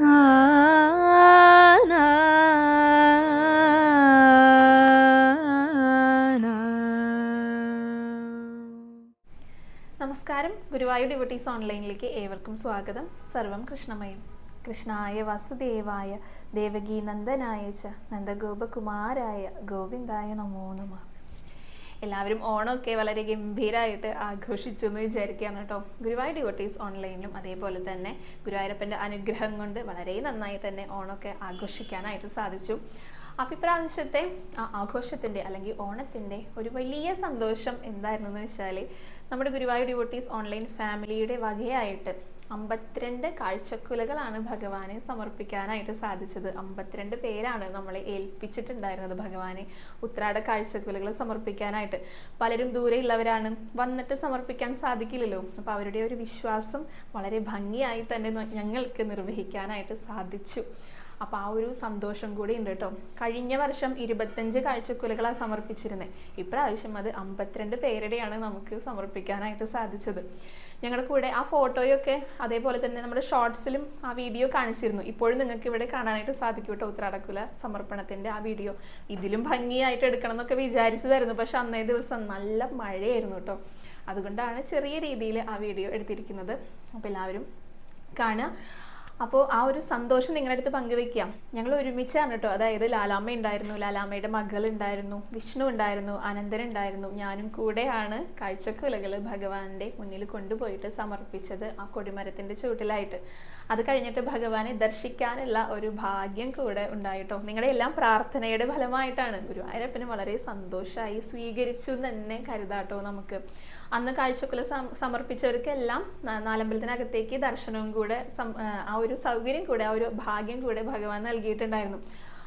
നമസ്കാരം. ഗുരുവായൂർ ഡിവട്ടീസ് ഓൺലൈനിലേക്ക് ഏവർക്കും സ്വാഗതം. സർവം കൃഷ്ണമയം. കൃഷ്ണായ വസുദേവായ ദേവകീ നന്ദനായ ച നന്ദഗോപകുമാരായ ഗോവിന്ദായ നമോ നമ. എല്ലാവരും ഓണമൊക്കെ വളരെ ഗംഭീരമായിട്ട് ആഘോഷിച്ചു എന്ന് വിചാരിക്കുകയാണ് കേട്ടോ. ഗുരുവായൂർ ഡിവോട്ടീസ് ഓൺലൈനിലും അതേപോലെ തന്നെ ഗുരുവായൂരപ്പന്റെ അനുഗ്രഹം കൊണ്ട് വളരെ നന്നായി തന്നെ ഓണമൊക്കെ ആഘോഷിക്കാനായിട്ട് സാധിച്ചു. അഭിപ്രാവശ്യത്തെ ആഘോഷത്തിന്റെ അല്ലെങ്കിൽ ഓണത്തിന്റെ ഒരു വലിയ സന്തോഷം എന്തായിരുന്നു എന്ന് വെച്ചാൽ നമ്മുടെ ഗുരുവായൂർ ഡിവോട്ടീസ് ഓൺലൈൻ ഫാമിലിയുടെ വകയായിട്ട് അമ്പത്തിരണ്ട് കാഴ്ചക്കുലകളാണ് ഭഗവാനെ സമർപ്പിക്കാനായിട്ട് സാധിച്ചത്. അമ്പത്തിരണ്ട് പേരാണ് നമ്മളെ ഏൽപ്പിച്ചിട്ടുണ്ടായിരുന്നത് ഭഗവാനെ ഉത്രാട കാഴ്ചക്കുലകൾ സമർപ്പിക്കാനായിട്ട്. പലരും ദൂരെയുള്ളവരാണ് വന്നിട്ട് സമർപ്പിക്കാൻ സാധിക്കില്ലല്ലോ. അപ്പോൾ അവരുടെ ഒരു വിശ്വാസം വളരെ ഭംഗിയായി തന്നെ ഞങ്ങൾക്ക് നിർവഹിക്കാനായിട്ട് സാധിച്ചു. അപ്പോൾ ആ ഒരു സന്തോഷം കൂടി ഉണ്ട് കേട്ടോ. കഴിഞ്ഞ വർഷം ഇരുപത്തഞ്ച് കാഴ്ചക്കുലകളാണ് സമർപ്പിച്ചിരുന്നത് ഇപ്രാവശ്യം അത് അമ്പത്തിരണ്ട് പേരുടെയാണ് നമുക്ക് സമർപ്പിക്കാനായിട്ട് സാധിച്ചത്. ഞങ്ങളുടെ കൂടെ ആ ഫോട്ടോയൊക്കെ അതേപോലെ തന്നെ നമ്മുടെ ഷോർട്സിലും ആ വീഡിയോ കാണിച്ചിരുന്നു. ഇപ്പോഴും നിങ്ങൾക്ക് ഇവിടെ കാണാനായിട്ട് സാധിക്കും കേട്ടോ ഉത്രാടക്കുല സമർപ്പണത്തിന്റെ ആ വീഡിയോ. ഇതിലും ഭംഗിയായിട്ട് എടുക്കണം എന്നൊക്കെ വിചാരിച്ചതായിരുന്നു. പക്ഷെ അന്നേ ദിവസം നല്ല മഴയായിരുന്നു കേട്ടോ അതുകൊണ്ടാണ് ചെറിയ രീതിയിൽ ആ വീഡിയോ എടുത്തിരിക്കുന്നത്. അപ്പോൾ എല്ലാവരും കാണുക. അപ്പോൾ ആ ഒരു സന്തോഷം നിങ്ങളുടെ അടുത്ത് പങ്കുവെക്കാം ഞങ്ങൾ ഒരുമിച്ചാണ് കേട്ടോ. അതായത് ലാലാമ്മ ഉണ്ടായിരുന്നു ലാലാമ്മയുടെ മകൾ ഉണ്ടായിരുന്നു വിഷ്ണു ഉണ്ടായിരുന്നു അനന്തൻ ഉണ്ടായിരുന്നു. ഞാനും കൂടെയാണ് കാഴ്ചക്കുലകൾ ഭഗവാന്റെ മുന്നിൽ കൊണ്ടുപോയിട്ട് സമർപ്പിച്ചത് ആ കൊടിമരത്തിന്റെ ചുവട്ടിലായിട്ട്. അത് കഴിഞ്ഞിട്ട് ഭഗവാനെ ദർശിക്കാനുള്ള ഒരു ഭാഗ്യം കൂടെ ഉണ്ടായിട്ടോ? നിങ്ങളുടെ എല്ലാം പ്രാർത്ഥനയുടെ ഫലമായിട്ടാണ്. ഗുരുവായൂരപ്പന് വളരെ സന്തോഷമായി സ്വീകരിച്ചു തന്നെ കരുതാട്ടോ നമുക്ക്. അന്ന് കാഴ്ചക്കുല സമർപ്പിച്ചവർക്കെല്ലാം നാലമ്പലത്തിനകത്തേക്ക് ദർശനവും കൂടെ ആ, ആ ഒരു സൗകര്യം കൂടെ ആ ഒരു ഭാഗ്യം കൂടെ ഭഗവാൻ നൽകിയിട്ടുണ്ടായിരുന്നു.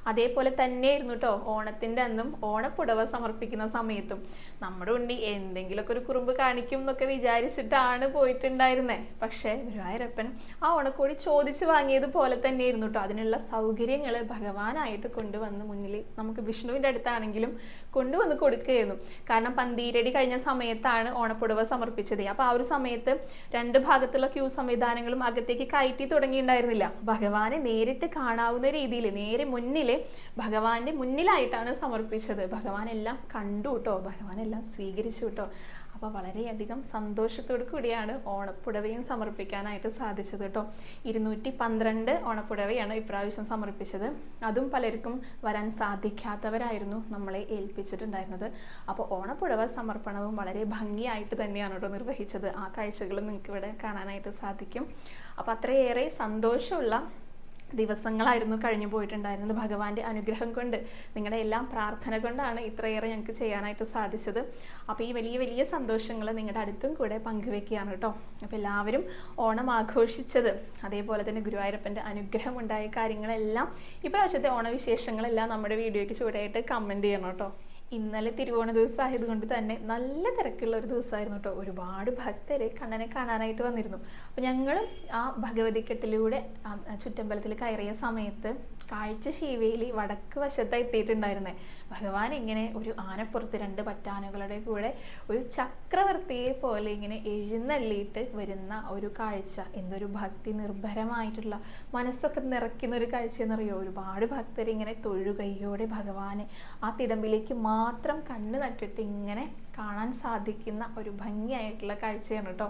അതേപോലെ തന്നെയായിരുന്നു കേട്ടോ ഓണത്തിന്റെ അന്നും ഓണപ്പുടവ സമർപ്പിക്കുന്ന സമയത്തും. നമ്മുടെ ഉണ്ണി എന്തെങ്കിലുമൊക്കെ ഒരു കുറുമ്പ് കാണിക്കും എന്നൊക്കെ വിചാരിച്ചിട്ടാണ് പോയിട്ടുണ്ടായിരുന്നേ. പക്ഷേ ഗുരുവായൂരപ്പൻ ആ ഓണക്കോടി ചോദിച്ചു വാങ്ങിയത് പോലെ തന്നെയായിരുന്നു കേട്ടോ അതിനുള്ള സൗകര്യങ്ങൾ ഭഗവാനായിട്ട് കൊണ്ടുവന്ന് മുന്നിൽ നമുക്ക് വിഷ്ണുവിന്റെ അടുത്താണെങ്കിലും കൊണ്ടുവന്ന് കൊടുക്കുകയായിരുന്നു. കാരണം പന്തീരടി കഴിഞ്ഞ സമയത്താണ് ഓണപ്പുടവ സമർപ്പിച്ചത്. അപ്പോൾ ആ ഒരു സമയത്ത് രണ്ട് ഭാഗത്തുള്ള ക്യൂ സംവിധാനങ്ങളും അകത്തേക്ക് കയറ്റി തുടങ്ങിയിട്ടുണ്ടായിരുന്നില്ല. ഭഗവാനെ നേരിട്ട് കാണാവുന്ന രീതിയിൽ നേരെ മുന്നിൽ ഭഗവാന്റെ മുന്നിലായിട്ടാണ് സമർപ്പിച്ചത്. ഭഗവാൻ എല്ലാം കണ്ടു കേട്ടോ ഭഗവാൻ എല്ലാം സ്വീകരിച്ചു കേട്ടോ. അപ്പോൾ വളരെയധികം സന്തോഷത്തോടു കൂടിയാണ് ഓണപ്പുടവയും സമർപ്പിക്കാനായിട്ട് സാധിച്ചത് കേട്ടോ. ഇരുന്നൂറ്റി പന്ത്രണ്ട് ഓണപ്പുടവയാണ് ഇപ്രാവശ്യം സമർപ്പിച്ചത്. അതും പലർക്കും വരാൻ സാധിക്കാത്തവരായിരുന്നു നമ്മളെ ഏൽപ്പിച്ചിട്ടുണ്ടായിരുന്നത്. അപ്പോൾ ഓണപ്പുടവ സമർപ്പണവും വളരെ ഭംഗിയായിട്ട് തന്നെയാണ് കേട്ടോ നിർവഹിച്ചത്. ആ കാഴ്ചകളും നിങ്ങൾക്ക് ഇവിടെ കാണാനായിട്ട് സാധിക്കും. അപ്പോൾ അത്രയേറെ സന്തോഷമുള്ള ദിവസങ്ങളായിരുന്നു കഴിഞ്ഞു പോയിട്ടുണ്ടായിരുന്നത് ഭഗവാന്റെ അനുഗ്രഹം കൊണ്ട്. നിങ്ങളുടെ എല്ലാം പ്രാർത്ഥന കൊണ്ടാണ് ഇത്രയേറെ ഞങ്ങൾക്ക് ചെയ്യാനായിട്ട് സാധിച്ചത്. അപ്പോൾ ഈ വലിയ വലിയ സന്തോഷങ്ങൾ നിങ്ങളുടെ അടുത്തും കൂടെ പങ്കുവെക്കുകയാണ് കേട്ടോ. അപ്പോൾ എല്ലാവരും ഓണം ആഘോഷിച്ചത് അതേപോലെ തന്നെ ഗുരുവായൂരപ്പന്റെ അനുഗ്രഹം ഉണ്ടായ കാര്യങ്ങളെല്ലാം ഇപ്രാവശ്യത്തെ ഓണവിശേഷങ്ങളെല്ലാം നമ്മുടെ വീഡിയോയ്ക്ക് ചൂടായിട്ട് കമന്റ് ചെയ്യണം കേട്ടോ. ഇന്നലെ തിരുവോണ ദിവസം ആയതുകൊണ്ട് തന്നെ നല്ല തിരക്കുള്ള ഒരു ദിവസമായിരുന്നു കേട്ടോ. ഒരുപാട് ഭക്തരെ കണ്ണനെ കാണാനായിട്ട് വന്നിരുന്നു. അപ്പോൾ ഞങ്ങളും ആ ഭഗവതിക്കെട്ടിലൂടെ കെട്ടിലൂടെ ചുറ്റമ്പലത്തിൽ കയറിയ സമയത്ത് കാഴ്ച ശീവേലി വടക്ക് വശത്തായി എത്തിയിട്ടുണ്ടായിരുന്നേ. ഭഗവാൻ ഇങ്ങനെ ഒരു ആനപ്പുറത്ത് രണ്ട് പറ്റാനുകളുടെ കൂടെ ഒരു ചക്രവർത്തിയെ പോലെ ഇങ്ങനെ എഴുന്നള്ളിയിട്ട് വരുന്ന ഒരു കാഴ്ച. എന്തൊരു ഭക്തി നിർഭരമായിട്ടുള്ള മനസ്സൊക്കെ നിറയ്ക്കുന്ന ഒരു കാഴ്ച എന്നറിയോ ഒരുപാട് ഭക്തർ ഇങ്ങനെ തൊഴുകയ്യോടെ ഭഗവാനെ ആ തിടമ്പിലേക്ക് മാത്രം കണ്ണു നട്ടിട്ട് ഇങ്ങനെ കാണാൻ സാധിക്കുന്ന ഒരു ഭംഗിയായിട്ടുള്ള കാഴ്ചയാണ് കേട്ടോ.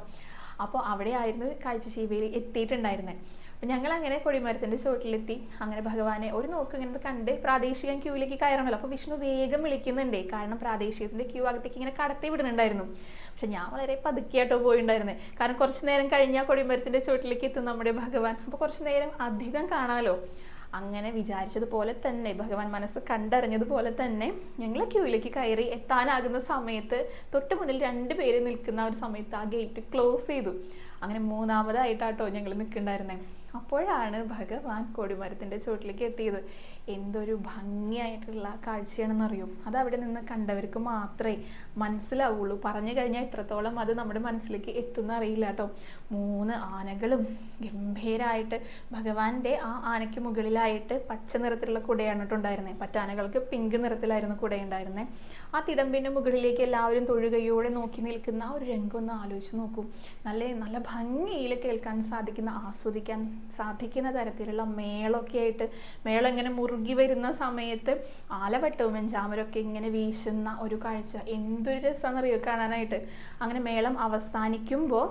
അപ്പോൾ അവിടെയായിരുന്നു കാഴ്ച ശീവേലി എത്തിയിട്ടുണ്ടായിരുന്നത് അപ്പം ഞങ്ങൾ അങ്ങനെ കൊടിമരത്തിന്റെ ചുവട്ടിലെത്തി. അങ്ങനെ ഭഗവാനെ ഒരു നോക്ക് ഇങ്ങനെ കണ്ട് പ്രാദേശിക ക്യൂവിലേക്ക് കയറണമല്ലോ. അപ്പോൾ വിഷ്ണു വേഗം വിളിക്കുന്നുണ്ട്. കാരണം പ്രാദേശികത്തിന്റെ ക്യൂ അകത്തേക്ക് ഇങ്ങനെ കടത്തി വിടുന്നുണ്ടായിരുന്നു. പക്ഷെ ഞാൻ വളരെ പതുക്കിയായിട്ടോ പോയിണ്ടായിരുന്നത് കാരണം കുറച്ച് നേരം കഴിഞ്ഞാൽ കൊടിമരത്തിന്റെ ചുവട്ടിലേക്ക് എത്തും നമ്മുടെ ഭഗവാൻ. അപ്പോൾ കുറച്ച് നേരം അധികം കാണാമല്ലോ അങ്ങനെ വിചാരിച്ചതുപോലെ തന്നെ ഭഗവാൻ മനസ്സ് കണ്ടറിഞ്ഞതുപോലെ തന്നെ ഞങ്ങൾ ക്യൂവിലേക്ക് കയറി എത്താനാകുന്ന സമയത്ത് തൊട്ട് മുന്നിൽ രണ്ട് പേര് നിൽക്കുന്ന ഒരു സമയത്ത് ആ ഗേറ്റ് ക്ലോസ് ചെയ്തു. അങ്ങനെ മൂന്നാമതായിട്ടാട്ടോ ഞങ്ങൾ നിൽക്കണ്ടായിരുന്നേ. അപ്പോഴാണ് ഭഗവാൻ കൊടിമരത്തിന്റെ ചുവട്ടിലേക്ക് എത്തിയത്. എന്തൊരു ഭംഗിയായിട്ടുള്ള കാഴ്ചയാണെന്നറിയും? അത് അവിടെ നിന്ന് കണ്ടവർക്ക് മാത്രമേ മനസ്സിലാവുള്ളൂ. പറഞ്ഞു കഴിഞ്ഞാൽ ഇത്രത്തോളം അത് നമ്മുടെ മനസ്സിലേക്ക് എത്തുന്ന അറിയില്ല കേട്ടോ. മൂന്ന് ആനകളും ഗംഭീരമായിട്ട് ഭഗവാന്റെ ആ ആനയ്ക്ക് മുകളിലായിട്ട് പച്ച നിറത്തിലുള്ള കുടയാണ് ഉണ്ടായിരുന്നത് പറ്റാനകൾക്ക് പിങ്ക് നിറത്തിലായിരുന്നു കുടയുണ്ടായിരുന്നത് ആ തിടമ്പിന്റെ മുകളിലേക്ക് എല്ലാവരും തൊഴുകയോടെ നോക്കി നിൽക്കുന്ന ആ ഒരു രംഗം ഒന്ന് ആലോചിച്ച് നോക്കൂ. നല്ല നല്ല ഭംഗിയിൽ കേൾക്കാൻ സാധിക്കുന്ന ആസ്വദിക്കാൻ സാധിക്കുന്ന തരത്തിലുള്ള മേളൊക്കെ ആയിട്ട് മേളം ഇങ്ങനെ മുറുകി വരുന്ന സമയത്ത് ആലവട്ടവും വെഞ്ചാമരമൊക്കെ ഇങ്ങനെ വീശുന്ന ഒരു കാഴ്ച. എന്തൊരു രസമെന്നറിയോ കാണാനായിട്ട്? അങ്ങനെ മേളം അവസാനിക്കുമ്പോൾ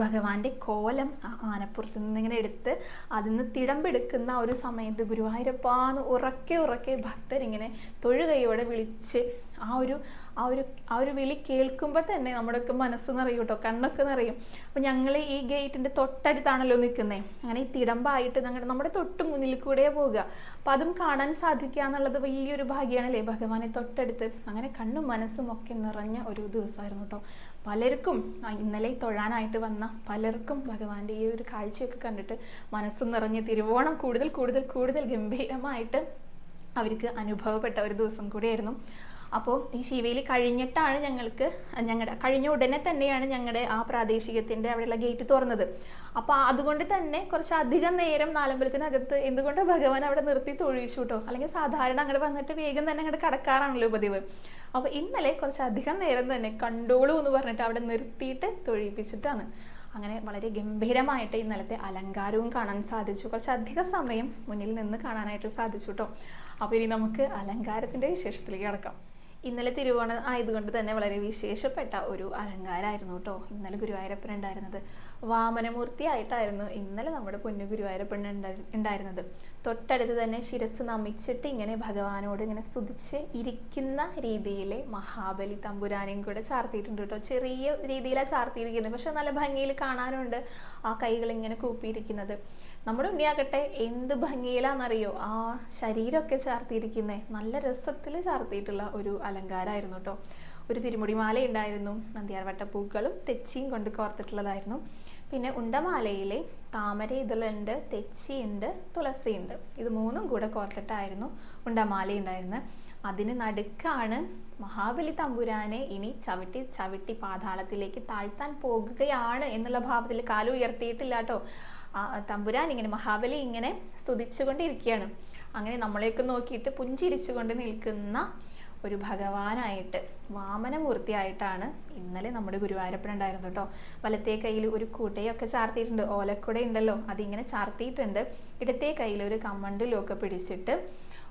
ഭഗവാന്റെ കോലം ആനപ്പുറത്ത് നിന്ന് ഇങ്ങനെ എടുത്ത് അതിൽ നിന്ന് തിടമ്പെടുക്കുന്ന ഒരു സമയത്ത് ഗുരുവായൂരപ്പാന്ന് ഉറക്കെ ഉറക്കെ ഭക്തരിങ്ങനെ തൊഴുകയോടെ വിളിച്ച് ആ ഒരു ആ ഒരു ആ ഒരു വിളി കേൾക്കുമ്പോൾ തന്നെ നമ്മുടെയൊക്കെ മനസ്സ് നിറയും കേട്ടോ കണ്ണൊക്കെ നിറയും. അപ്പം ഞങ്ങൾ ഈ ഗേറ്റിന്റെ തൊട്ടടുത്താണല്ലോ നിൽക്കുന്നത് അങ്ങനെ ഈ തിടമ്പായിട്ട് ഞങ്ങളുടെ നമ്മുടെ തൊട്ട് മുന്നിൽ കൂടെ പോവുക. അപ്പം അതും കാണാൻ സാധിക്കുക എന്നുള്ളത് വലിയൊരു ഭാഗ്യമാണല്ലേ ഭഗവാനെ തൊട്ടടുത്ത്. അങ്ങനെ കണ്ണും മനസ്സും ഒക്കെ നിറഞ്ഞ ഒരു ദിവസമായിരുന്നു കേട്ടോ പലർക്കും ഇന്നലെ തൊഴാനായിട്ട് വന്ന പലർക്കും ഭഗവാന്റെ ഈ ഒരു കാഴ്ചയൊക്കെ കണ്ടിട്ട് മനസ്സും നിറഞ്ഞ് തിരുവോണം കൂടുതൽ കൂടുതൽ കൂടുതൽ ഗംഭീരമായിട്ട് അവർക്ക് അനുഭവപ്പെട്ട ഒരു ദിവസം കൂടിയായിരുന്നു. അപ്പോൾ ഈ ശിവയിൽ കഴിഞ്ഞിട്ടാണ് ഞങ്ങൾക്ക് ഞങ്ങളുടെ കഴിഞ്ഞ ഉടനെ തന്നെയാണ് ഞങ്ങളുടെ ആ പ്രാദേശികത്തിന്റെ അവിടെയുള്ള ഗേറ്റ് തുറന്നത്. അപ്പോൾ അതുകൊണ്ട് തന്നെ കുറച്ച് അധികം നേരം നാലമ്പലത്തിനകത്ത് എന്തുകൊണ്ട് ഭഗവാൻ അവിടെ നിർത്തി തൊഴിച്ചു കേട്ടോ അല്ലെങ്കിൽ സാധാരണ അങ്ങോട്ട് വന്നിട്ട് വേഗം തന്നെ അങ്ങോട്ട് കടക്കാറാണല്ലോ പതിവ്. അപ്പോൾ ഇന്നലെ കുറച്ച് അധികം നേരം തന്നെ കണ്ടോളൂ എന്ന് പറഞ്ഞിട്ട് അവിടെ നിർത്തിയിട്ട് തൊഴിപ്പിച്ചിട്ടാണ്. അങ്ങനെ വളരെ ഗംഭീരമായിട്ട് ഇന്നലത്തെ അലങ്കാരവും കാണാൻ സാധിച്ചു. കുറച്ച് അധിക സമയം മുന്നിൽ നിന്ന് കാണാനായിട്ട് സാധിച്ചു കേട്ടോ അപ്പോൾ ഇനി നമുക്ക് അലങ്കാരത്തിന്റെ വിശേഷത്തിലേക്ക് കിടക്കാം. ഇന്നലെ തിരുവോണം ആയതുകൊണ്ട് തന്നെ വളരെ വിശേഷപ്പെട്ട ഒരു അലങ്കാരമായിരുന്നു കേട്ടോ. ഇന്നലെ ഗുരുവായൂരപ്പൻ ഉണ്ടായിരുന്നത്. വാമനമൂർത്തി ആയിട്ടായിരുന്നു ഇന്നലെ നമ്മുടെ പൊന്നു ഗുരുവായൂരപ്പൻ ഉണ്ടായിരുന്നത്. തൊട്ടടുത്ത് തന്നെ ശിരസ് നമിച്ചിട്ട് ഇങ്ങനെ ഭഗവാനോട് ഇങ്ങനെ സ്തുതിച്ച് ഇരിക്കുന്ന രീതിയിൽ മഹാബലി തമ്പുരാനെയും കൂടെ ചാർത്തിയിട്ടുണ്ട് കേട്ടോ. ചെറിയ രീതിയിലാണ് ചാർത്തിയിരിക്കുന്നത്. പക്ഷെ നല്ല ഭംഗിയിൽ കാണാനുണ്ട് ആ കൈകൾ ഇങ്ങനെ കൂപ്പിയിരിക്കുന്നത്. നമ്മുടെ ഉണ്ണിയാകട്ടെ എന്ത് ഭംഗിയിലാണെന്നറിയോ ആ ശരീരമൊക്കെ ചാർത്തിയിരിക്കുന്നത് നല്ല രസത്തിൽ ചാർത്തിയിട്ടുള്ള ഒരു അലങ്കാരമായിരുന്നു കേട്ടോ ഒരു തിരുമുടിമാല ഉണ്ടായിരുന്നു നന്ദിയാർവട്ട പൂക്കളും തെച്ചിയും കൊണ്ട് കോർത്തിട്ടുള്ളതായിരുന്നു. പിന്നെ ഉണ്ടമാലയിലെ താമര ഇതളുണ്ട് തെച്ചിയുണ്ട് തുളസിയുണ്ട്. ഇത് മൂന്നും കൂടെ കോർത്തിട്ടായിരുന്നു ഉണ്ടമാല ഉണ്ടായിരുന്നത് അതിന് നടുക്കാണ് മഹാബലി തമ്പുരാനെ ഇനി ചവിട്ടി ചവിട്ടി പാതാളത്തിലേക്ക് താഴ്ത്താൻ പോകുകയാണ് എന്നുള്ള ഭാവത്തിൽ കാലുയർത്തിയിട്ടില്ല കേട്ടോ തമ്പുരാൻ ഇങ്ങനെ മഹാബലി ഇങ്ങനെ സ്തുതിച്ചുകൊണ്ടിരിക്കുകയാണ്. അങ്ങനെ നമ്മളെയൊക്കെ നോക്കിയിട്ട് പുഞ്ചിരിച്ചുകൊണ്ട് നിൽക്കുന്ന ഒരു ഭഗവാനായിട്ട് വാമനമൂർത്തിയായിട്ടാണ് ഇന്നലെ നമ്മുടെ ഗുരുവായൂരപ്പൻ ഉണ്ടായിരുന്നു കേട്ടോ. വലത്തേ കയ്യിൽ ഒരു കൂട്ടയൊക്കെ ചാർത്തിയിട്ടുണ്ട്. ഓലക്കുട ഉണ്ടല്ലോ അതിങ്ങനെ ചാർത്തിയിട്ടുണ്ട്. ഇടത്തേ കയ്യിൽ ഒരു കമ്മണ്ടിലൊക്കെ പിടിച്ചിട്ട്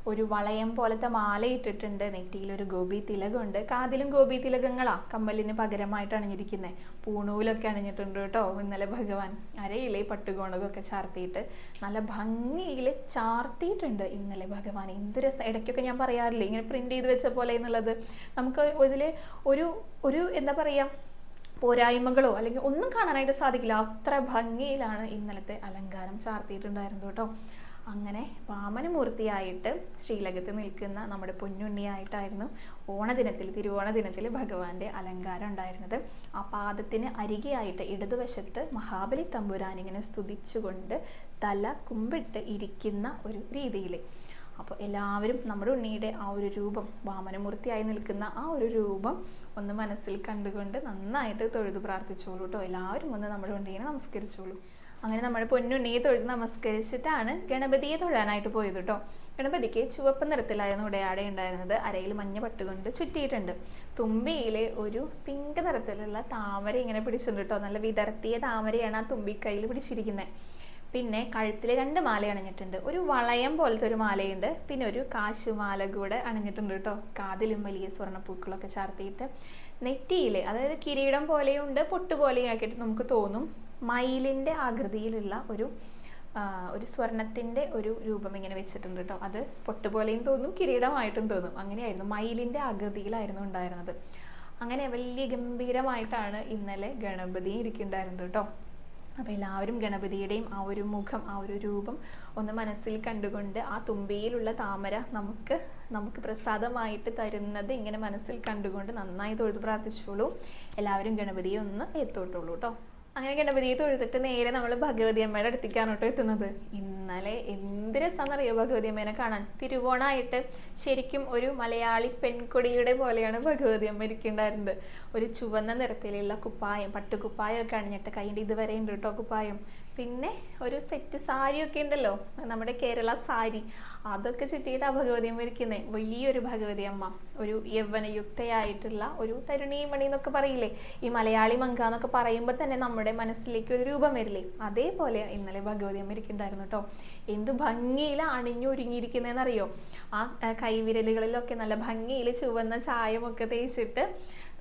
ഒരു വളയം പോലത്തെ മാല ഇട്ടിട്ടുണ്ട്. നെറ്റിയിൽ ഒരു ഗോപി തിലകമുണ്ട് കാതിലും ഗോപി തിലകങ്ങളാ കമ്മലിന് പകരമായിട്ട് അണിഞ്ഞിരിക്കുന്നത് പൂണൂലൊക്കെ അണിഞ്ഞിട്ടുണ്ട് കേട്ടോ ഇന്നലെ ഭഗവാൻ. അരയിലെ പട്ടുകോണകൊക്കെ ചാർത്തിയിട്ട് നല്ല ഭംഗിയിൽ ചാർത്തിയിട്ടുണ്ട് ഇന്നലെ ഭഗവാൻ. എന്ത് രസം ഇടയ്ക്കൊക്കെ ഞാൻ പറയാറില്ലേ ഇങ്ങനെ പ്രിന്റ് ചെയ്ത് വെച്ച പോലെ എന്നുള്ളത്. നമുക്ക് ഇതിൽ ഒരു ഒരു എന്താ പറയുക പോരായ്മകളോ അല്ലെങ്കിൽ ഒന്നും കാണാനായിട്ട് സാധിക്കില്ല. അത്ര ഭംഗിയിലാണ് ഇന്നലത്തെ അലങ്കാരം ചാർത്തിയിട്ടുണ്ടായിരുന്നു കേട്ടോ. അങ്ങനെ വാമനമൂർത്തിയായിട്ട് ശ്രീലകത്ത് നിൽക്കുന്ന നമ്മുടെ പൊന്നുണ്ണിയായിട്ടായിരുന്നു ഓണദിനത്തിൽ തിരുവോണദിനത്തിൽ ഭഗവാന്റെ അലങ്കാരം ഉണ്ടായിരുന്നത്. ആ പാദത്തിന് അരികെയായിട്ട് ഇടതുവശത്ത് മഹാബലി തമ്പുരാൻ ഇങ്ങനെ സ്തുതിച്ചുകൊണ്ട് തല കുമ്പിട്ട് ഇരിക്കുന്ന ഒരു രീതിയിൽ. അപ്പോൾ എല്ലാവരും നമ്മുടെ ഉണ്ണിയുടെ ആ ഒരു രൂപം വാമനമൂർത്തിയായി നിൽക്കുന്ന ആ ഒരു രൂപം ഒന്ന് മനസ്സിൽ കണ്ടുകൊണ്ട് നന്നായിട്ട് തൊഴുതു പ്രാർത്ഥിച്ചോളൂ കേട്ടോ. എല്ലാവരും ഒന്ന് നമ്മുടെ ഉണ്ണിയെ നമസ്കരിച്ചോളൂ. അങ്ങനെ നമ്മുടെ പൊന്നുണ്ണിയെ തൊഴുത് നമസ്കരിച്ചിട്ടാണ് ഗണപതിയെ തൊഴാനായിട്ട് പോയത് കേട്ടോ ഗണപതിക്ക് ചുവപ്പ് നിറത്തിലായിരുന്നു ഉടയാട ഉണ്ടായിരുന്നത്. അരയിൽ മഞ്ഞ പട്ടുകൊണ്ട് ചുറ്റിയിട്ടുണ്ട്. തുമ്പിയിലെ ഒരു പിങ്ക് നിറത്തിലുള്ള താമര ഇങ്ങനെ പിടിച്ചിട്ടുണ്ട് കേട്ടോ നല്ല വിടർത്തിയ താമരയാണ് ആ തുമ്പിക്കൈയിൽ പിടിച്ചിരിക്കുന്നത് പിന്നെ കഴുത്തിൽ രണ്ട് മാല അണിഞ്ഞിട്ടുണ്ട്. ഒരു വളയം പോലത്തെ ഒരു മാലയുണ്ട്. പിന്നെ ഒരു കാശുമാല കൂടെ അണിഞ്ഞിട്ടുണ്ട് കേട്ടോ കാതിലും വലിയ സ്വർണപ്പൂക്കളൊക്കെ ചാർത്തിയിട്ട് നെറ്റിയിൽ അതായത് കിരീടം പോലെയുണ്ട് പൊട്ട് പോലെയും ആക്കിയിട്ട് നമുക്ക് തോന്നും. മയിലിന്റെ ആകൃതിയിലുള്ള ഒരു ഒരു സ്വർണത്തിന്റെ ഒരു രൂപം ഇങ്ങനെ വെച്ചിട്ടുണ്ട് കേട്ടോ അത് പൊട്ടുപോലെയും തോന്നും കിരീടമായിട്ടും തോന്നും. അങ്ങനെയായിരുന്നു. മയിലിന്റെ ആകൃതിയിലായിരുന്നു ഉണ്ടായിരുന്നത്. അങ്ങനെ വലിയ ഗംഭീരമായിട്ടാണ് ഇന്നലെ ഗണപതി ഇരിക്കുന്നുണ്ടായിരുന്നത് കേട്ടോ അപ്പോൾ എല്ലാവരും ഗണപതിയുടെയും ആ ഒരു മുഖം ആ ഒരു രൂപം ഒന്ന് മനസ്സിൽ കണ്ടുകൊണ്ട് ആ തുമ്പിയിലുള്ള താമര നമുക്ക് നമുക്ക് പ്രസാദമായിട്ട് തരുന്നത് ഇങ്ങനെ മനസ്സിൽ കണ്ടുകൊണ്ട് നന്നായി തൊഴുത് പ്രാർത്ഥിച്ചോളൂ. എല്ലാവരും ഗണപതിയെ ഒന്ന് എത്തോട്ടുള്ളൂ കേട്ടോ അങ്ങനെ ഗണപതിയെ തൊഴുതിട്ട് നേരെ നമ്മൾ ഭഗവതി അമ്മയുടെ അടുത്തേക്കാണ് കേട്ടോ എത്തുന്നത്. ഇന്നലെ എന്ത് രസമാണെന്നറിയോ ഭഗവതി അമ്മേനെ കാണാൻ? തിരുവോണമായിട്ട് ശരിക്കും ഒരു മലയാളി പെൺകൊടിയുടെ പോലെയാണ് ഭഗവതി അമ്മ ഇരിക്കുന്നുണ്ടായിരുന്നത് ഒരു ചുവന്ന നിറത്തിലുള്ള കുപ്പായം പട്ടുകുപ്പായം ഒക്കെ അണിഞ്ഞിട്ട് കൈയിന്റെ ഇതുവരെ ഉണ്ട് കേട്ടോ കുപ്പായം. പിന്നെ ഒരു സെറ്റ് സാരിയൊക്കെ ഉണ്ടല്ലോ നമ്മുടെ കേരള സാരി. അതൊക്കെ ചുറ്റിയിട്ട് ആ ഭഗവതി അമ്മ ഇരിക്കുന്നത് വലിയൊരു ഭഗവതി അമ്മ ഒരു യൗവനയുക്തയായിട്ടുള്ള ഒരു തരുണീമണി എന്നൊക്കെ പറയില്ലേ? ഈ മലയാളി മങ്ക എന്നൊക്കെ പറയുമ്പോൾ തന്നെ നമ്മുടെ മനസ്സിലേക്ക് ഒരു രൂപം വരില്ലേ? അതേപോലെ ഇന്നലെ ഭഗവതി അമ്മ ഇരിക്കുന്നുണ്ടായിരുന്നു കേട്ടോ. എന്ത് ഭംഗിയിൽ അണിഞ്ഞൊരുങ്ങിയിരിക്കുന്നതെന്നറിയോ ആ കൈവിരലുകളിലൊക്കെ നല്ല ഭംഗിയിൽ ചുവന്ന ചായമൊക്കെ തേച്ചിട്ട്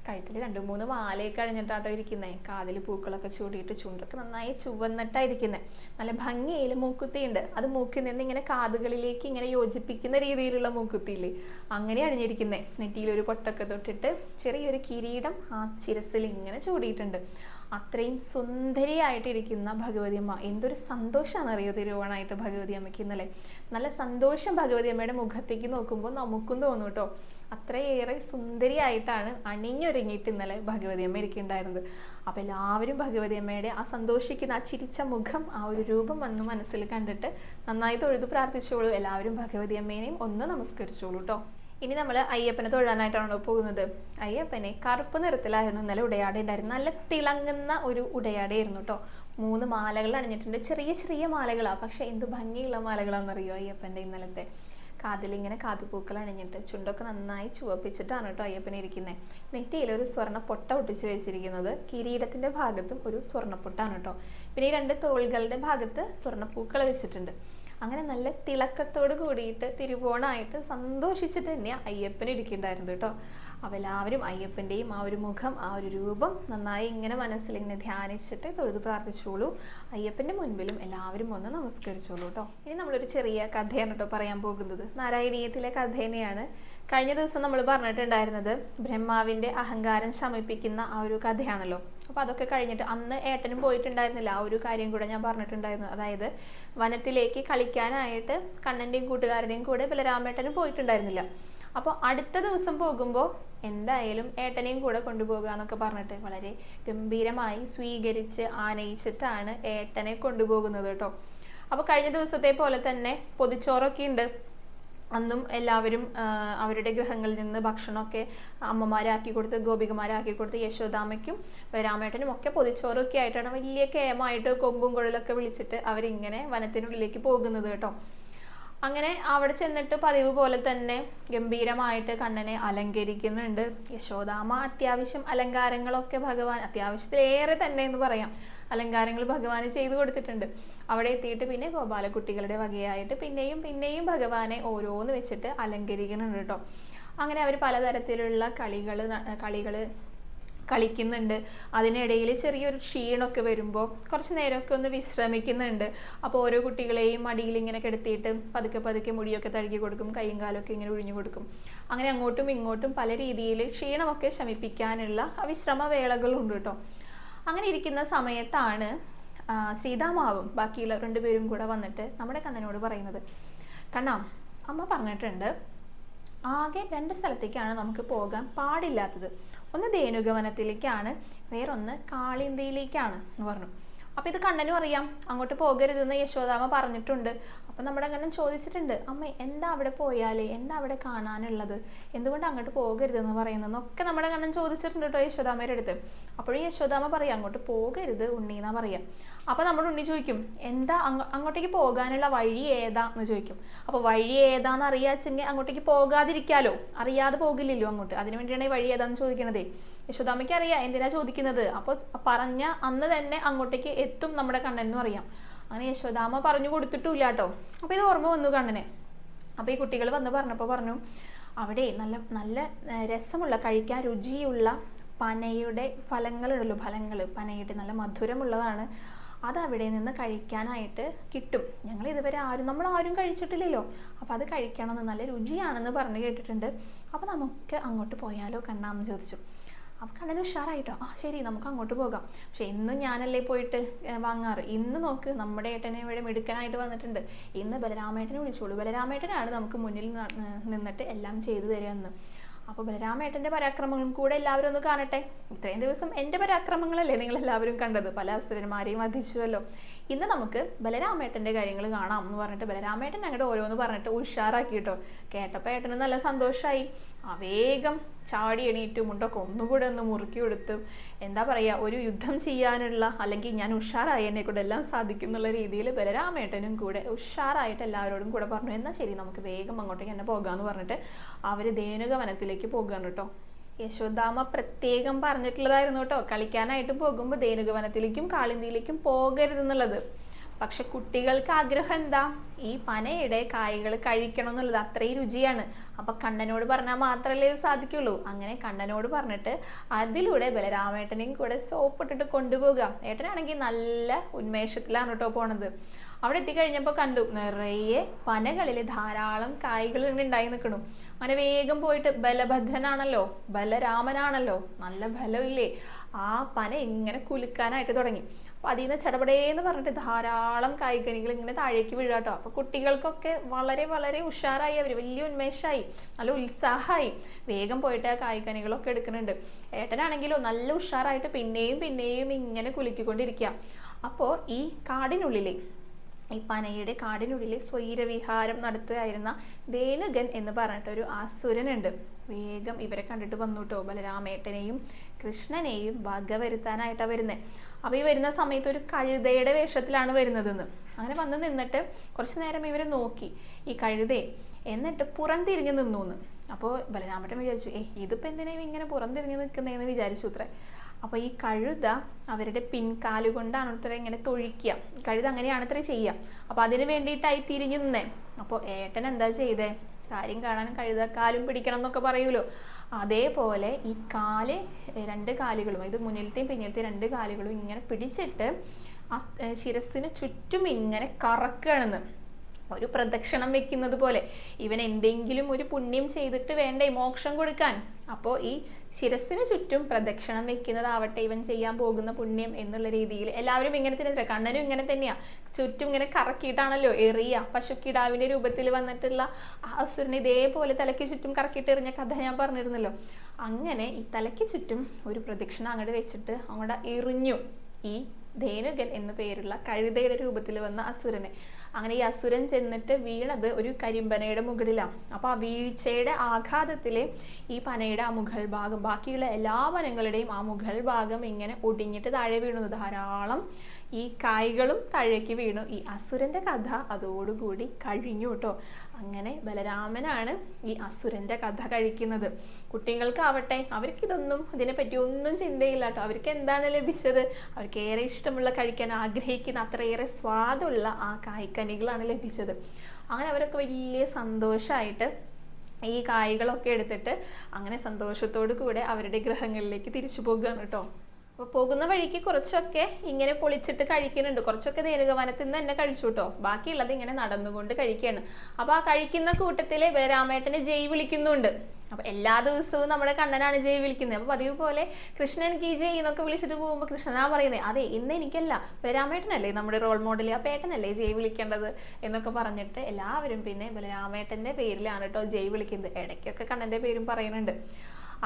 കഴുത്തിൽ രണ്ട് മൂന്ന് മാലയൊക്കെ അഴിഞ്ഞിട്ടാട്ടോ ഇരിക്കുന്നത് കാതിൽ പൂക്കളൊക്കെ ചൂടിയിട്ട് ചുണ്ടൊക്കെ നന്നായി ചുവന്നിട്ടാ ഇരിക്കുന്നത് നല്ല ഭംഗിയിൽ മൂക്കുത്തിയുണ്ട്. അത് മൂക്കിൽ നിന്ന് ഇങ്ങനെ കാതുകളിലേക്ക് ഇങ്ങനെ യോജിപ്പിക്കുന്ന രീതിയിലുള്ള മൂക്കുത്തിയില്ലേ? അങ്ങനെ അഴിഞ്ഞിരിക്കുന്നത് നെറ്റിയിൽ ഒരു പൊട്ടൊക്കെ തൊട്ടിട്ട് ചെറിയൊരു കിരീടം ആ ചിരസിൽ ഇങ്ങനെ ചൂടിയിട്ടുണ്ട്. അത്രയും സുന്ദരിയായിട്ടിരിക്കുന്ന ഭഗവതി അമ്മ. എന്തൊരു സന്തോഷമാണ് അറിയോ തിരുവോണമായിട്ട് ഭഗവതി അമ്മയ്ക്ക് ഇന്നലെ? നല്ല സന്തോഷം ഭഗവതി അമ്മയുടെ മുഖത്തേക്ക് നോക്കുമ്പോൾ നമുക്കും തോന്നും കേട്ടോ. അത്രയേറെ സുന്ദരിയായിട്ടാണ് അണിഞ്ഞൊരുങ്ങിയിട്ട് ഇന്നലെ ഭഗവതി അമ്മ ഇരിക്കുന്നുണ്ടായിരുന്നത്. അപ്പോൾ എല്ലാവരും ഭഗവതി അമ്മയുടെ ആ സന്തോഷിക്കുന്ന ആ ചിരിച്ച മുഖം ആ ഒരു രൂപം വന്ന് മനസ്സിൽ കണ്ടിട്ട് നന്നായി തൊഴുതു പ്രാർത്ഥിച്ചോളൂ. എല്ലാവരും ഭഗവതി അമ്മേനെയും ഒന്ന് നമസ്കരിച്ചോളൂ കേട്ടോ ഇനി നമ്മൾ അയ്യപ്പനെ തൊഴാനായിട്ടാണോ പോകുന്നത്? അയ്യപ്പനെ കറുപ്പ് നിറത്തിലായിരുന്നു ഇന്നലെ ഉടയാട ഉണ്ടായിരുന്നു നല്ല തിളങ്ങുന്ന ഒരു ഉടയാടയായിരുന്നു കേട്ടോ മൂന്ന് മാലകൾ അണിഞ്ഞിട്ടുണ്ട്. ചെറിയ ചെറിയ മാലകളാണ് പക്ഷെ എന്ത് ഭംഗിയുള്ള മാലകളാണെന്നറിയോ അയ്യപ്പന്റെ ഇന്നലത്തെ? കാതിലിങ്ങനെ കാതുപൂക്കൾ അണിഞ്ഞിട്ട് ചുണ്ടൊക്കെ നന്നായി ചുവപ്പിച്ചിട്ടാണ് കേട്ടോ അയ്യപ്പനെ ഇരിക്കുന്നത് നെറ്റിയിൽ ഒരു സ്വർണ പൊട്ട ഒട്ടിച്ച് വെച്ചിരിക്കുന്നത് കിരീടത്തിന്റെ ഭാഗത്തും ഒരു സ്വർണപ്പൊട്ടാണ് കേട്ടോ പിന്നെ ഈ രണ്ട് തോളുകളുടെ ഭാഗത്ത് സ്വർണപ്പൂക്കൾ വെച്ചിട്ടുണ്ട്. അങ്ങനെ നല്ല തിളക്കത്തോട് കൂടിയിട്ട് തിരുവോണമായിട്ട് സന്തോഷിച്ചിട്ട് തന്നെയാണ് അയ്യപ്പനെ ഇരിക്കുന്നുണ്ടായിരുന്നു കേട്ടോ അപ്പോൾ എല്ലാവരും അയ്യപ്പന്റെയും ആ ഒരു മുഖം ആ ഒരു രൂപം നന്നായി ഇങ്ങനെ മനസ്സിൽ ഇങ്ങനെ ധ്യാനിച്ചിട്ട് തൊഴുത് പ്രാർത്ഥിച്ചോളൂ. അയ്യപ്പന്റെ മുൻപിലും എല്ലാവരും ഒന്ന് നമസ്കരിച്ചോളൂ കേട്ടോ. ഇനി നമ്മളൊരു ചെറിയ കഥയാണ് കേട്ടോ പറയാൻ പോകുന്നത്. നാരായണീയത്തിലെ കഥ തന്നെയാണ്. കഴിഞ്ഞ ദിവസം നമ്മൾ പറഞ്ഞിട്ടുണ്ടായിരുന്നത് ബ്രഹ്മാവിന്റെ അഹങ്കാരം ശമിപ്പിക്കുന്ന ആ ഒരു കഥയാണല്ലോ. അപ്പോൾ അതൊക്കെ കഴിഞ്ഞിട്ട് അന്ന് ഏട്ടനും പോയിട്ടുണ്ടായിരുന്നില്ല. ആ ഒരു കാര്യം കൂടെ ഞാൻ പറഞ്ഞിട്ടുണ്ടായിരുന്നു. അതായത് വനത്തിലേക്ക് കളിക്കാനായിട്ട് കണ്ണന്റെയും കൂട്ടുകാരുടെയും കൂടെ ബലരാമേട്ടനും പോയിട്ടുണ്ടായിരുന്നില്ല. അപ്പോൾ അടുത്ത ദിവസം പോകുമ്പോൾ എന്തായാലും ഏട്ടനെയും കൂടെ കൊണ്ടുപോകുക എന്നൊക്കെ പറഞ്ഞിട്ട് വളരെ ഗംഭീരമായി സ്വീകരിച്ച് ആനയിച്ചിട്ടാണ് ഏട്ടനെ കൊണ്ടുപോകുന്നത് കേട്ടോ. അപ്പോൾ കഴിഞ്ഞ ദിവസത്തെ പോലെ തന്നെ പൊതിച്ചോറൊക്കെ ഉണ്ട്. അന്നും എല്ലാവരും അവരുടെ ഗൃഹങ്ങളിൽ നിന്ന് ഭക്ഷണമൊക്കെ അമ്മമാരാക്കി കൊടുത്ത് ഗോപികമാരാക്കി കൊടുത്ത് യശോദാമയ്ക്കും രാമേട്ടനും ഒക്കെ പൊതിച്ചോറൊക്കെ ആയിട്ടാണ് വലിയ കേമായിട്ട് കൊമ്പും കുഴലൊക്കെ വിളിച്ചിട്ട് അവരിങ്ങനെ വനത്തിനുള്ളിലേക്ക് പോകുന്നത് കേട്ടോ. അങ്ങനെ അവിടെ ചെന്നിട്ട് പതിവ് പോലെ തന്നെ ഗംഭീരമായിട്ട് കണ്ണനെ അലങ്കരിക്കുന്നുണ്ട്. യശോദാമ അത്യാവശ്യം അലങ്കാരങ്ങളൊക്കെ ഭഗവാൻ അത്യാവശ്യത്തിലേറെ തന്നെ എന്ന് പറയാം. അലങ്കാരങ്ങൾ ഭഗവാന് ചെയ്തു കൊടുത്തിട്ടുണ്ട്. അവിടെ എത്തിയിട്ട് പിന്നെ ഗോപാലക്കുട്ടികളുടെ വകയായിട്ട് പിന്നെയും പിന്നെയും ഭഗവാനെ ഓരോന്ന് വെച്ചിട്ട് അലങ്കരിക്കുന്നുണ്ട് കേട്ടോ അങ്ങനെ അവർ പലതരത്തിലുള്ള കളികൾ കളികൾ കളിക്കുന്നുണ്ട്. അതിനിടയിൽ ചെറിയൊരു ക്ഷീണമൊക്കെ വരുമ്പോൾ കുറച്ച് നേരമൊക്കെ ഒന്ന് വിശ്രമിക്കുന്നുണ്ട്. അപ്പോൾ ഓരോ കുട്ടികളെയും മടിയിൽ ഇങ്ങനെ കിടത്തിയിട്ട് പതുക്കെ പതുക്കെ മുടിയൊക്കെ തഴുകി കൊടുക്കും കൈയും കാലൊക്കെ ഇങ്ങനെ ഒഴിഞ്ഞു കൊടുക്കും. അങ്ങനെ അങ്ങോട്ടും ഇങ്ങോട്ടും പല രീതിയിൽ ക്ഷീണമൊക്കെ ശമിപ്പിക്കാനുള്ള വിശ്രമവേളകളുണ്ട് കേട്ടോ. അങ്ങനെ ഇരിക്കുന്ന സമയത്താണ് സീതാമാവും ബാക്കിയുള്ള രണ്ടുപേരും കൂടെ വന്നിട്ട് നമ്മുടെ കണ്ണനോട് പറയുന്നത്. കണ്ണാ അമ്മ പറഞ്ഞിട്ടുണ്ട് ആകെ രണ്ട് സ്ഥലത്തേക്കാണ് നമുക്ക് പോകാൻ പാടില്ലാത്തത്. ഒന്ന് ധേനുഗമനത്തിലേക്കാണ് വേറൊന്ന് കാളിന്ദയിലേക്കാണ് എന്ന് പറഞ്ഞു. അപ്പോൾ ഇത് കണ്ണനും അറിയാം. അങ്ങോട്ട് പോകരുതെന്ന് യശോദാമ പറഞ്ഞിട്ടുണ്ട്. അപ്പോൾ നമ്മുടെ അങ്ങനെ ചോദിച്ചിട്ടുണ്ട് അമ്മ എന്താ അവിടെ പോയാലേ? എന്താ അവിടെ കാണാനുള്ളത്? എന്തുകൊണ്ട് അങ്ങോട്ട് പോകരുതെന്ന് പറയുന്നതെന്നൊക്കെ നമ്മുടെ കണ്ണൻ ചോദിച്ചിട്ടുണ്ട് കേട്ടോ യശോദാമയുടെ അടുത്ത്. അപ്പോഴും യശോദാമ പറയാം അങ്ങോട്ട് പോകരുത് ഉണ്ണി എന്നാ പറയാം. അപ്പോൾ നമ്മുടെ ഉണ്ണി ചോദിക്കും എന്താ അങ്ങോട്ടേക്ക് പോകാനുള്ള വഴി ഏതാ? എന്ന് ചോദിക്കും. അപ്പോൾ വഴി ഏതാന്ന് അറിയാച്ചെങ്കിൽ അങ്ങോട്ടേക്ക് പോകാതിരിക്കാലോ? അറിയാതെ പോകില്ലല്ലോ അങ്ങോട്ട്. അതിനു വേണ്ടിയാണ് വഴി ഏതാന്ന് ചോദിക്കണതേ. യശോദാമ്മയ്ക്ക് അറിയാം എന്തിനാ ചോദിക്കുന്നത്? അപ്പോൾ പറഞ്ഞ അന്ന് തന്നെ അങ്ങോട്ടേക്ക് എത്തും നമ്മുടെ കണ്ണൻ എന്ന് അറിയാം. അങ്ങനെ യശോദാമ്മ പറഞ്ഞു കൊടുത്തിട്ടില്ല കേട്ടോ. അപ്പോൾ ഇത് ഓർമ്മ വന്നു കണ്ണനെ. അപ്പോൾ ഈ കുട്ടികൾ വന്ന് പറഞ്ഞപ്പോൾ പറഞ്ഞു അവിടെ നല്ല നല്ല രസമുള്ള കഴിക്കാൻ രുചിയുള്ള പനയുടെ ഫലങ്ങളുണ്ടല്ലോ ഫലങ്ങൾ. പനയിട്ട് നല്ല മധുരമുള്ളതാണ്. അത് അവിടെ നിന്ന് കഴിക്കാനായിട്ട് കിട്ടും. ഞങ്ങൾ ഇതുവരെ ആരും നമ്മൾ ആരും കഴിച്ചിട്ടില്ലല്ലോ. അപ്പോൾ അത് കഴിക്കണമെന്ന് നല്ല രുചിയാണെന്ന് പറഞ്ഞു കേട്ടിട്ടുണ്ട്. അപ്പോൾ നമുക്ക് അങ്ങോട്ട് പോയാലോ? കണ്ണാന്ന് ചോദിച്ചു. കണ്ണന് ഉഷാറായിട്ടോ? ആ ശരി നമുക്ക് അങ്ങോട്ട് പോകാം. പക്ഷെ ഇന്ന് ഞാനല്ലേ പോയിട്ട് വാങ്ങാറ്? ഇന്ന് നോക്ക് നമ്മുടെ ഏട്ടനെ ഇവിടെ മിടുക്കനായിട്ട് വന്നിട്ടുണ്ട്. ഇന്ന് ബലരാമേട്ടനെ വിളിച്ചോളൂ. ബലരാമേട്ടനാണ് നമുക്ക് മുന്നിൽ നിന്നിട്ട് എല്ലാം ചെയ്തു തരുമെന്ന് അപ്പോൾ ബലരാമേട്ടന്റെ പരാക്രമങ്ങളും കൂടെ എല്ലാവരും ഒന്ന് കാണട്ടെ? ഇത്രയും ദിവസം എന്റെ പരാക്രമങ്ങളല്ലേ നിങ്ങൾ എല്ലാവരും കണ്ടത്? പല അസുരന്മാരെയും വധിച്ചുവല്ലോ. ഇന്ന് നമുക്ക് ബലരാമേട്ടന്റെ കാര്യങ്ങൾ കാണാം എന്ന് പറഞ്ഞിട്ട് ബലരാമേട്ടൻ അങ്ങോട്ട് ഓരോന്ന് പറഞ്ഞിട്ട് ഉഷാറാക്കി കേട്ടോ കേട്ടപ്പോൾ ഏട്ടന് നല്ല സന്തോഷമായി ആ വേഗം ചാടി എണീറ്റ് മുണ്ടൊക്കെ ഒന്നുകൂടെ ഒന്ന് മുറുക്കി കൊടുത്തു എന്താ പറയുക ഒരു യുദ്ധം ചെയ്യാനുള്ള അല്ലെങ്കിൽ ഞാൻ ഉഷാറായി എന്നെ കൂടെ എല്ലാം സാധിക്കും എന്നുള്ള രീതിയിൽ ബലരാമേട്ടനും കൂടെ ഉഷാറായിട്ട് എല്ലാവരോടും കൂടെ പറഞ്ഞു എന്നാൽ ശരി നമുക്ക് വേഗം അങ്ങോട്ടേക്ക് തന്നെ പോകാമെന്ന് പറഞ്ഞിട്ട് അവർ ധേനുക വനത്തിലേക്ക് പോകുകയാണ് കേട്ടോ. യശോദാമ പ്രത്യേകം പറഞ്ഞിട്ടുള്ളതായിരുന്നു കേട്ടോ. കളിക്കാനായിട്ട് പോകുമ്പോൾ ധേനുകവനത്തിലേക്കും കാളിന്തിയിലേക്കും പോകരുതെന്നുള്ളത് പക്ഷെ കുട്ടികൾക്ക് ആഗ്രഹം എന്താ? ഈ പനയുടെ കായകൾ കഴിക്കണം എന്നുള്ളത് അത്രയും രുചിയാണ്. അപ്പൊ കണ്ണനോട് പറഞ്ഞാൽ മാത്രമല്ലേ സാധിക്കുള്ളൂ. അങ്ങനെ കണ്ണനോട് പറഞ്ഞിട്ട് അതിലൂടെ ബലരാമേട്ടനെയും കൂടെ സോപ്പിട്ടിട്ട് കൊണ്ടുപോകുക ഏട്ടനാണെങ്കിൽ നല്ല ഉന്മേഷത്തിലാണ് കേട്ടോ പോണത്. അവിടെ എത്തിക്കഴിഞ്ഞപ്പോൾ കണ്ടു നിറയെ പനകളിൽ ധാരാളം കായ്കൾ ഉണ്ടായി നിൽക്കണു അങ്ങനെ വേഗം പോയിട്ട് ബലഭദ്രനാണല്ലോ ബലരാമനാണല്ലോ നല്ല ബലമില്ലേ. ആ പന ഇങ്ങനെ കുലുക്കാനായിട്ട് തുടങ്ങി. അപ്പൊ അതിൽ നിന്ന് ചടപടേന്ന് പറഞ്ഞിട്ട് ധാരാളം കായ്കനികൾ ഇങ്ങനെ താഴേക്ക് വീഴാട്ടോ അപ്പൊ കുട്ടികൾക്കൊക്കെ വളരെ വളരെ ഉഷാറായി അവർ വലിയ ഉന്മേഷമായി നല്ല ഉത്സാഹമായി വേഗം പോയിട്ട് ആ കായ്കനികളൊക്കെ എടുക്കുന്നുണ്ട്. ഏട്ടനാണെങ്കിലോ നല്ല ഉഷാറായിട്ട് പിന്നെയും പിന്നെയും ഇങ്ങനെ കുലുക്കിക്കൊണ്ടിരിക്കുക അപ്പോൾ ഈ കാടിനുള്ളിലെ ഈ പനയുടെ കാടിനുള്ളിൽ സ്വൈരവിഹാരം നടത്തുകയായിരുന്ന ധേനുകൻ എന്ന് പറഞ്ഞിട്ട് ഒരു അസുരനുണ്ട്. വേഗം ഇവരെ കണ്ടിട്ട് വന്നു കേട്ടോ ബലരാമേട്ടനെയും കൃഷ്ണനെയും വക വരുത്താനായിട്ടാണ് വരുന്നത് അപ്പോൾ ഈ വരുന്ന സമയത്ത് ഒരു കഴുതയുടെ വേഷത്തിലാണ് വരുന്നതെന്ന്. അങ്ങനെ വന്ന് നിന്നിട്ട് കുറച്ച് നേരം ഇവരെ നോക്കി. ഈ കഴുതയെ എന്നിട്ട് പുറംതിരിഞ്ഞ് നിന്നു എന്ന് അപ്പോൾ ബലരാമേട്ടൻ വിചാരിച്ചു ഏ ഇതിപ്പോൾ എന്തിനാ ഇങ്ങനെ പുറംതിരിഞ്ഞ് നിൽക്കുന്നതെന്ന് വിചാരിച്ചു അത്രേ അപ്പോൾ ഈ കഴുത അവരുടെ പിൻകാലുകൊണ്ടാണ് അത്ര ഇങ്ങനെ തൊഴിക്കുക. കഴുത അങ്ങനെയാണ് അത്ര ചെയ്യുക. അപ്പോൾ അതിന് വേണ്ടിയിട്ടായി തിരിഞ്ഞു നിന്നേ. അപ്പോൾ ഏട്ടൻ എന്താ ചെയ്തേ? കാര്യം കാണാൻ കഴുത കാലും പിടിക്കണം എന്നൊക്കെ പറയൂലോ അതേപോലെ ഈ കാൽ രണ്ട് കാലുകളും ഇത് മുന്നിലത്തെയും പിന്നിലത്തെയും രണ്ട് കാലുകളും ഇങ്ങനെ പിടിച്ചിട്ട് ആ ശിരസിന് ചുറ്റും ഇങ്ങനെ കറക്കണെന്ന് ഒരു പ്രദക്ഷിണം വെക്കുന്നത് പോലെ. ഇവൻ എന്തെങ്കിലും ഒരു പുണ്യം ചെയ്തിട്ട് വേണ്ടേ മോക്ഷം കൊടുക്കാൻ? അപ്പോൾ ഈ ശിരസിന് ചുറ്റും പ്രദക്ഷിണം വെക്കുന്നതാവട്ടെ ഇവൻ ചെയ്യാൻ പോകുന്ന പുണ്യം എന്നുള്ള രീതിയിൽ. എല്ലാവരും ഇങ്ങനെ തന്നെ കണ്ണനും ഇങ്ങനെ തന്നെയാ. ചുറ്റും ഇങ്ങനെ കറക്കിയിട്ടാണല്ലോ എറിയ പശുക്കിടാവിന്റെ രൂപത്തിൽ വന്നിട്ടുള്ള അസുരനെ ഇതേപോലെ തലയ്ക്ക് ചുറ്റും കറക്കിയിട്ട് എറിഞ്ഞ കഥ ഞാൻ പറഞ്ഞിരുന്നല്ലോ. അങ്ങനെ ഈ തലയ്ക്ക് ചുറ്റും ഒരു പ്രദക്ഷിണം അങ്ങോട്ട് വെച്ചിട്ട് അങ്ങോട്ട് എറിഞ്ഞു. ഈ ധേനുകൻ എന്ന പേരുള്ള കഴുതയുടെ രൂപത്തിൽ വന്ന അസുരനെ. അങ്ങനെ ഈ അസുരൻ ചെന്നിട്ട് വീണത് ഒരു കരിമ്പനയുടെ മുകളിലാണ്. അപ്പോൾ ആ വീഴ്ചയുടെ ആഘാതത്തിൽ ഈ പനയുടെ ആ മുകൾ ഭാഗം ബാക്കിയുള്ള എല്ലാ വനങ്ങളുടെയും ആ മുകൾ ഭാഗം ഇങ്ങനെ ഒടിഞ്ഞിട്ട് താഴെ വീണു. ധാരാളം ഈ കായ്കളും താഴേക്ക് വീണു. ഈ അസുരന്റെ കഥ അതോടുകൂടി കഴിഞ്ഞു കേട്ടോ. അങ്ങനെ ബലരാമനാണ് ഈ അസുരന്റെ കഥ കഴിക്കുന്നത്. കുട്ടികൾക്കാവട്ടെ അവർക്കിതൊന്നും ഇതിനെപ്പറ്റി ഒന്നും ചിന്തയില്ല കേട്ടോ. അവർക്ക് എന്താണ് ലഭിച്ചത്? അവർക്ക് ഏറെ ഇഷ്ടമുള്ള കഴിക്കാൻ ആഗ്രഹിക്കുന്ന അത്രയേറെ സ്വാദുള്ള ആ കായ്ക്കനികളാണ് ലഭിച്ചത്. അങ്ങനെ അവരൊക്കെ വലിയ സന്തോഷമായിട്ട് ഈ കായ്കളൊക്കെ എടുത്തിട്ട് അങ്ങനെ സന്തോഷത്തോടു കൂടെ അവരുടെ ഗ്രഹങ്ങളിലേക്ക് തിരിച്ചു പോകുകയാണ് കേട്ടോ. അപ്പോൾ പോകുന്ന വഴിക്ക് കുറച്ചൊക്കെ ഇങ്ങനെ പൊളിച്ചിട്ട് കഴിക്കുന്നുണ്ട്. കുറച്ചൊക്കെ തേരുകവനത്തിൽ നിന്ന് തന്നെ കഴിച്ചു കേട്ടോ ബാക്കിയുള്ളത് ഇങ്ങനെ നടന്നുകൊണ്ട് കഴിക്കുകയാണ്. അപ്പോൾ ആ കഴിക്കുന്ന കൂട്ടത്തിൽ രാമേട്ടനെ ജയ് വിളിക്കുന്നുണ്ട്. അപ്പൊ എല്ലാ ദിവസവും നമ്മുടെ കണ്ണനാണ് ജയ് വിളിക്കുന്നത്. അപ്പൊ പതിവ് പോലെ കൃഷ്ണൻ കി ജയ് എന്നൊക്കെ വിളിച്ചിട്ട് പോകുമ്പോൾ കൃഷ്ണനാ പറയുന്നത് അതെ ഇന്ന് എനിക്കല്ല. ബലരാമേട്ടനല്ലേ നമ്മുടെ റോൾ മോഡൽ ആ പേട്ടനല്ലേ ജയ് വിളിക്കേണ്ടത്? എന്നൊക്കെ പറഞ്ഞിട്ട് എല്ലാവരും പിന്നെ ബലരാമേട്ടന്റെ പേരിലാണ് കേട്ടോ ജയ് വിളിക്കുന്നത്. ഇടയ്ക്കൊക്കെ കണ്ണന്റെ പേരും പറയുന്നുണ്ട്.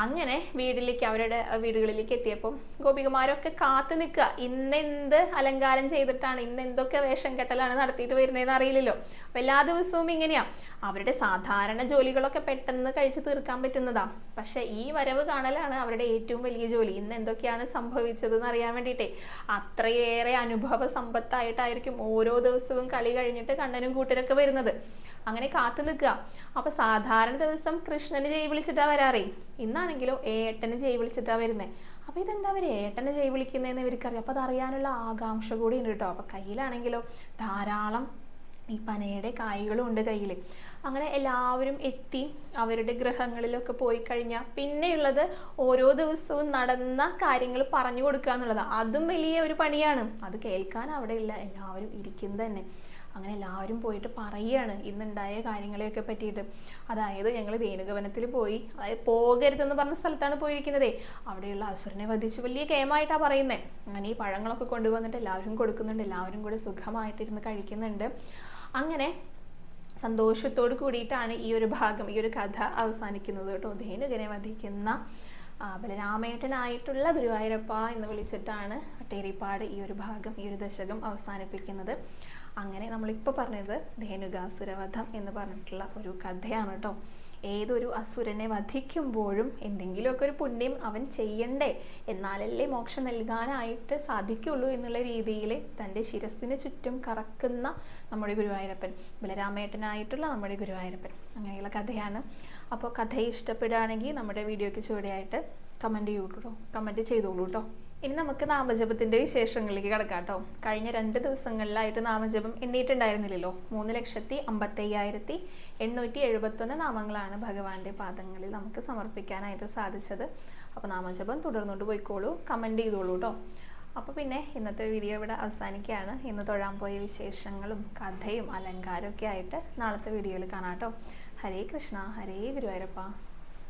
അങ്ങനെ വീട്ടിലേക്ക് അവരുടെ വീടുകളിലേക്ക് എത്തിയപ്പോൾ ഗോപികമാരൊക്കെ കാത്തു നിൽക്കുക. ഇന്നെന്ത് അലങ്കാരം ചെയ്തിട്ടാണ് ഇന്നെന്തൊക്കെ വേഷം കെട്ടലാണ് നടത്തിയിട്ട് വരുന്നതെന്ന് അറിയില്ലല്ലോ. അപ്പൊ എല്ലാ ദിവസവും ഇങ്ങനെയാ. അവരുടെ സാധാരണ ജോലികളൊക്കെ പെട്ടെന്ന് കഴിച്ചു തീർക്കാൻ പറ്റുന്നതാ. പക്ഷെ ഈ വരവ് കാണലാണ് അവരുടെ ഏറ്റവും വലിയ ജോലി. ഇന്ന് എന്തൊക്കെയാണ് സംഭവിച്ചത് എന്ന് അറിയാൻ വേണ്ടിയിട്ടേ. അത്രയേറെ അനുഭവ സമ്പത്തായിട്ടായിരിക്കും ഓരോ ദിവസവും കളി കഴിഞ്ഞിട്ട് കണ്ണനും കൂട്ടരൊക്കെ വരുന്നത്. അങ്ങനെ കാത്തു നിൽക്കുക. അപ്പൊ സാധാരണ ദിവസം കൃഷ്ണന് ജയ് വിളിച്ചിട്ടാ വരാറേ. ഇന്നാണെങ്കിലോ ഏട്ടന് ജയ് വിളിച്ചിട്ടാ വരുന്നേ. അപ്പൊ ഇതെന്താ അവർ ഏട്ടനെ ജയ് വിളിക്കുന്നതെന്ന് ഇവർക്കറിയാം. അപ്പൊ അതറിയാനുള്ള ആകാംക്ഷ കൂടി ഉണ്ട് കേട്ടോ. അപ്പൊ കയ്യിലാണെങ്കിലോ ധാരാളം ഈ പനയുടെ കായ്കളും ഉണ്ട് കയ്യിൽ അങ്ങനെ എല്ലാവരും എത്തി അവരുടെ ഗൃഹങ്ങളിലൊക്കെ പോയി കഴിഞ്ഞാൽ പിന്നെയുള്ളത് ഓരോ ദിവസവും നടന്ന കാര്യങ്ങൾ പറഞ്ഞു കൊടുക്കുക എന്നുള്ളതാണ് അതും വലിയ ഒരു പണിയാണ്. അത് കേൾക്കാൻ അവിടെയുള്ള എല്ലാവരും ഇരിക്കും തന്നെ. അങ്ങനെ എല്ലാവരും പോയിട്ട് പറയുകയാണ് ഇന്നുണ്ടായ കാര്യങ്ങളെയൊക്കെ പറ്റിയിട്ട്. അതായത് ഞങ്ങൾ വേണുഗവനത്തിൽ പോയി. അതായത് പോകരുതെന്ന് പറഞ്ഞ സ്ഥലത്താണ് പോയിരിക്കുന്നതേ. അവിടെയുള്ള അസുരനെ വധിച്ച് വലിയ കേമായിട്ടാണ് പറയുന്നത് അങ്ങനെ ഈ പഴങ്ങളൊക്കെ കൊണ്ടുവന്നിട്ട് എല്ലാവരും കൊടുക്കുന്നുണ്ട്. എല്ലാവരും കൂടെ സുഖമായിട്ടിരുന്ന് കഴിക്കുന്നുണ്ട്. അങ്ങനെ സന്തോഷത്തോട് കൂടിയിട്ടാണ് ഈ ഒരു ഭാഗം ഈ ഒരു കഥ അവസാനിക്കുന്നത് കേട്ടോ. ധേനുകനെ വധിക്കുന്ന ബലരാമേട്ടനായിട്ടുള്ള ഗുരുവായൂരപ്പ എന്ന് വിളിച്ചിട്ടാണ് ഒട്ടേരിപ്പാട് ഈ ഒരു ഭാഗം ഈ ഒരു ദശകം അവസാനിപ്പിക്കുന്നത്. അങ്ങനെ നമ്മളിപ്പോൾ പറഞ്ഞത് ധേനുകാസുരവധം എന്ന് പറഞ്ഞിട്ടുള്ള ഒരു കഥയാണ് കേട്ടോ. ഏതൊരു അസുരനെ വധിക്കുമ്പോഴും എന്തെങ്കിലുമൊക്കെ ഒരു പുണ്യം അവൻ ചെയ്യണ്ടേ? എന്നാലല്ലേ മോക്ഷം നൽകാനായിട്ട് സാധിക്കുള്ളൂ എന്നുള്ള രീതിയിൽ തന്റെ ശിരസിന് ചുറ്റും കറക്കുന്ന നമ്മുടെ ഗുരുവായൂരപ്പൻ ബലരാമേട്ടനായിട്ടുള്ള നമ്മുടെ ഗുരുവായൂരപ്പൻ. അങ്ങനെയുള്ള കഥയാണ്. അപ്പോൾ കഥ ഇഷ്ടപ്പെടുകയാണെങ്കിൽ നമ്മുടെ വീഡിയോയ്ക്ക് ചുവടെയായിട്ട് കമന്റ് ചെയ്യൂട്ടോ. കമന്റ് ചെയ്തോളൂ കേട്ടോ. ഇനി നമുക്ക് നാമജപത്തിന്റെ വിശേഷങ്ങളിലേക്ക് കിടക്കാം കേട്ടോ കഴിഞ്ഞ രണ്ട് ദിവസങ്ങളിലായിട്ട് നാമജപം എണ്ണിയിട്ടുണ്ടായിരുന്നില്ലല്ലോ. മൂന്ന് ലക്ഷത്തി അമ്പത്തയ്യായിരത്തി എണ്ണൂറ്റി എഴുപത്തൊന്ന് നാമങ്ങളാണ് ഭഗവാന്റെ പാദങ്ങളിൽ നമുക്ക് സമർപ്പിക്കാനായിട്ട് സാധിച്ചത്. അപ്പോൾ നാമജപം തുടർന്നുകൊണ്ട് പോയിക്കോളൂ. കമന്റ് ചെയ്തോളൂ കേട്ടോ അപ്പോൾ പിന്നെ ഇന്നത്തെ വീഡിയോ ഇവിടെ അവസാനിക്കുകയാണ്. ഇന്ന് തൊഴാൻ പോയ വിശേഷങ്ങളും കഥയും അലങ്കാരമൊക്കെ ആയിട്ട് നാളത്തെ വീഡിയോയിൽ കാണാം കേട്ടോ ഹരേ കൃഷ്ണ ഹരേ ഗുരുവായൂരപ്പ.